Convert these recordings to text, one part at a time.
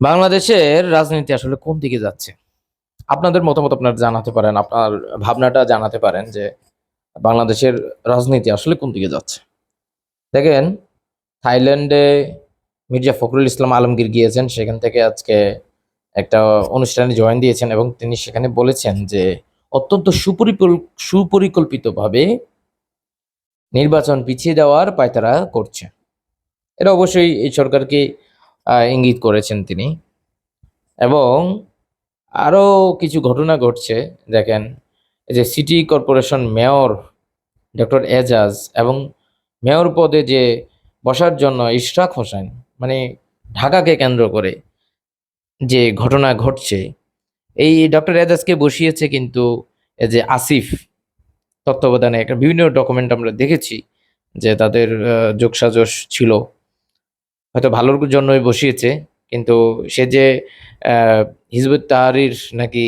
বাংলাদেশের রাজনীতি আসলে কোন দিকে যাচ্ছে? আপনাদের মতামত আপনার জানাতে পারেন, আপনার ভাবনাটা জানাতে পারেন যে বাংলাদেশের রাজনীতি আসলে কোন দিকে যাচ্ছে? দেখেন, থাইল্যান্ডে মির্জা ফখরুল ইসলাম আলমগীর গিয়েছেন, সেখান থেকে আজকে একটা অনুষ্ঠানে জয়েন দিয়েছেন এবং তিনি সেখানে বলেছেন যে অত্যন্ত সুপরিকল সুপরিকল্পিতভাবে নির্বাচন পিছিয়ে দেওয়ার পায়তারা করছে। এটা অবশ্যই এই সরকারকে ইঙ্গিত করেছেন তিনি। এবং আরও কিছু ঘটনা ঘটছে, দেখেন, এই যে city corporation mayor doctor Ejaz এবং মেয়র পদে যে বসার জন্য ইশরাক হোসেন মানে ঢাকাকে কেন্দ্র করে যে ঘটনা ঘটছে, এই ডক্টর এজাজকে বসিয়েছে কিন্তু এই যে আসিফ তত্ত্বাবধানে। একটা বিভিন্ন ডকুমেন্ট আমরা দেখেছি যে তাদের যোগসাজশ ছিল। হয়তো ভালোর জন্যই বসিয়েছে, কিন্তু সে যে হিজবুত তাহারির নাকি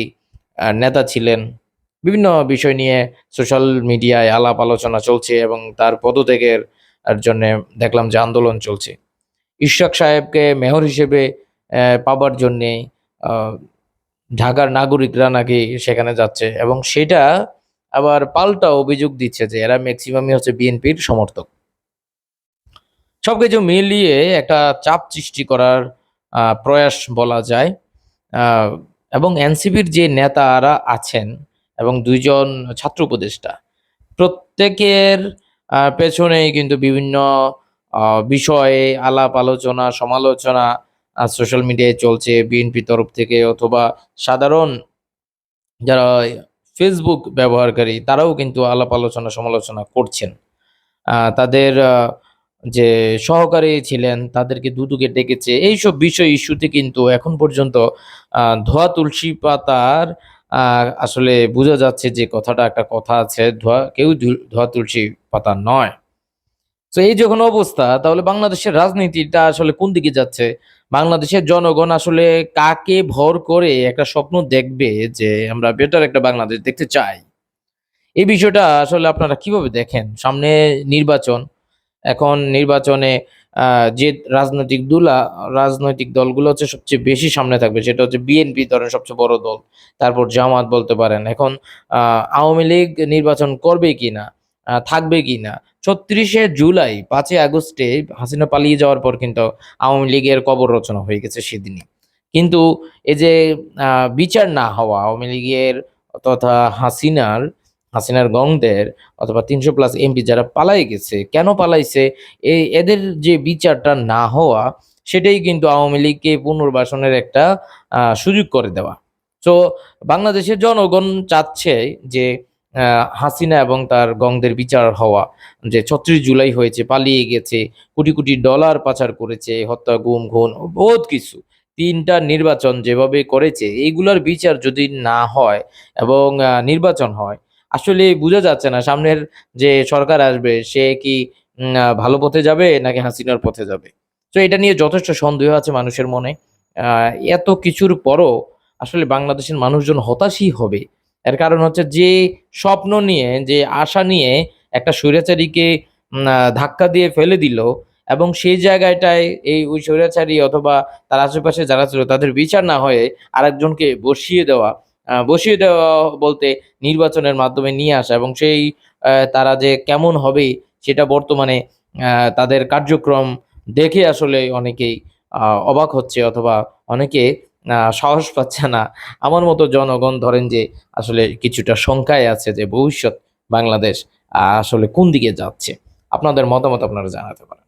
নেতা ছিলেন, বিভিন্ন বিষয় নিয়ে সোশ্যাল মিডিয়ায় আলাপ আলোচনা চলছে এবং তার পদত্যাগের জন্য দেখলাম যে আন্দোলন চলছে। ইশরাক সাহেবকে মেয়র হিসেবে পাবার জন্যে ঢাকার নাগরিকরা নাকি সেখানে যাচ্ছে এবং সেটা আবার পাল্টা অভিযোগ দিচ্ছে যে এরা ম্যাক্সিমামই হচ্ছে বিএনপির সমর্থক। সবকিছু মিলিয়ে একটা চাপ সৃষ্টি করার প্রয়াস বলা যায়। এবং এনসিপির যে নেতারা আছেন এবং দুইজন ছাত্র উপদেষ্টা, প্রত্যেকের পেছনেই কিন্তু বিভিন্ন বিষয়ে আলাপ, আলোচনা, সমালোচনা সোশ্যাল মিডিয়ায় চলছে বিএনপি তরফ থেকে অথবা সাধারণ যারা ফেসবুক ব্যবহারকারী, তারাও কিন্তু আলাপ, আলোচনা, সমালোচনা করছেন। তাদের যে সহকারী ছিলেন, তাদেরকে দুদুকে ডেকেছে, এইসব বিষয় ইস্যুতে কিন্তু এখন পর্যন্ত ধোয়া তুলসী পাতার আসলে বোঝা যাচ্ছে যে কথাটা একটা কথা আছে, ধোয়া কেউ ধোয়া তুলসী পাতা নয়। তো এই যখন অবস্থা, তাহলে বাংলাদেশের রাজনীতিটা আসলে কোন দিকে যাচ্ছে? বাংলাদেশের জনগণ আসলে কাকে ভর করে একটা স্বপ্ন দেখবে যে আমরা বেটার একটা বাংলাদেশ দেখতে চাই? এই বিষয়টা আসলে আপনারা কীভাবে দেখেন? সামনে নির্বাচন এখন নির্বাচনে যে রাজনৈতিক দুলা রাজনৈতিক দলগুলো হচ্ছে সবচেয়ে বেশি সামনে থাকবে সেটা হচ্ছে বিএনপি ধরেন সবচেয়ে বড় দল তারপর জামাত বলতে পারেন। এখন আওয়ামী লীগ নির্বাচন করবে কিনা আহ, থাকবে কিনা? ছত্রিশে জুলাই পাঁচই আগস্টে হাসিনা পালিয়ে যাওয়ার পর কিন্তু আওয়ামী লীগের কবর রচনা হয়ে গেছে সেদিনই। কিন্তু এই যে বিচার না হওয়া আওয়ামী লীগের তথা হাসিনার হাসিনার গংদের অথবা তিনশো প্লাস এমপি যারা পালাই গেছে, কেন পালাইছে? এই এদের যে বিচারটা না হওয়া, সেটাই কিন্তু আওয়ামী লীগকে পুনর্বাসনের একটা সুযোগ করে দেওয়া। তো বাংলাদেশের জনগণ চাচ্ছে যে হাসিনা এবং তার গংদের বিচার হওয়া, যে ছত্রিশ জুলাই হয়েছে, পালিয়ে গেছে, কোটি কোটি ডলার পাচার করেছে, হত্যা, গুম, খুন, বহুত কিছু। তিনটা নির্বাচন যেভাবে করেছে এইগুলোর বিচার যদি না হয় এবং নির্বাচন হয় আসলে বোঝা যাচ্ছে না, সামনের যে সরকার আসবে, সে কি ভালো পথে যাবে নাকি হাসিনার পথে যাবে? তো এটা নিয়ে যথেষ্ট সন্দেহ আছে মানুষের মনে। এত কিছুর পরও আসলে বাংলাদেশের মানুষজন হতাশই হবে। এর কারণ হচ্ছে যে স্বপ্ন নিয়ে, যে আশা নিয়ে একটা স্বৈরাচারীকে ধাক্কা দিয়ে ফেলে দিল এবং সেই জায়গাটায় এই ওই স্বৈরাচারী অথবা তার আশেপাশে যারা ছিল তাদের বিচার না হয়ে আরেকজনকে বসিয়ে দেওয়া বসিয়ে দেওয়া বলতে নির্বাচনের মাধ্যমে নিয়ে আসা এবং সেই তারা যে কেমন হবে সেটা বর্তমানে তাদের কার্যক্রম দেখে আসলে অনেকেই অবাক হচ্ছে অথবা অনেকে সাহস পাচ্ছে না। আমার মতো জনগণ ধরেন যে আসলে কিছুটা শঙ্কায় আছে যে ভবিষ্যৎ বাংলাদেশ আসলে কোন দিকে যাচ্ছে। আপনাদের মতামত আপনারা জানাতে পারেন।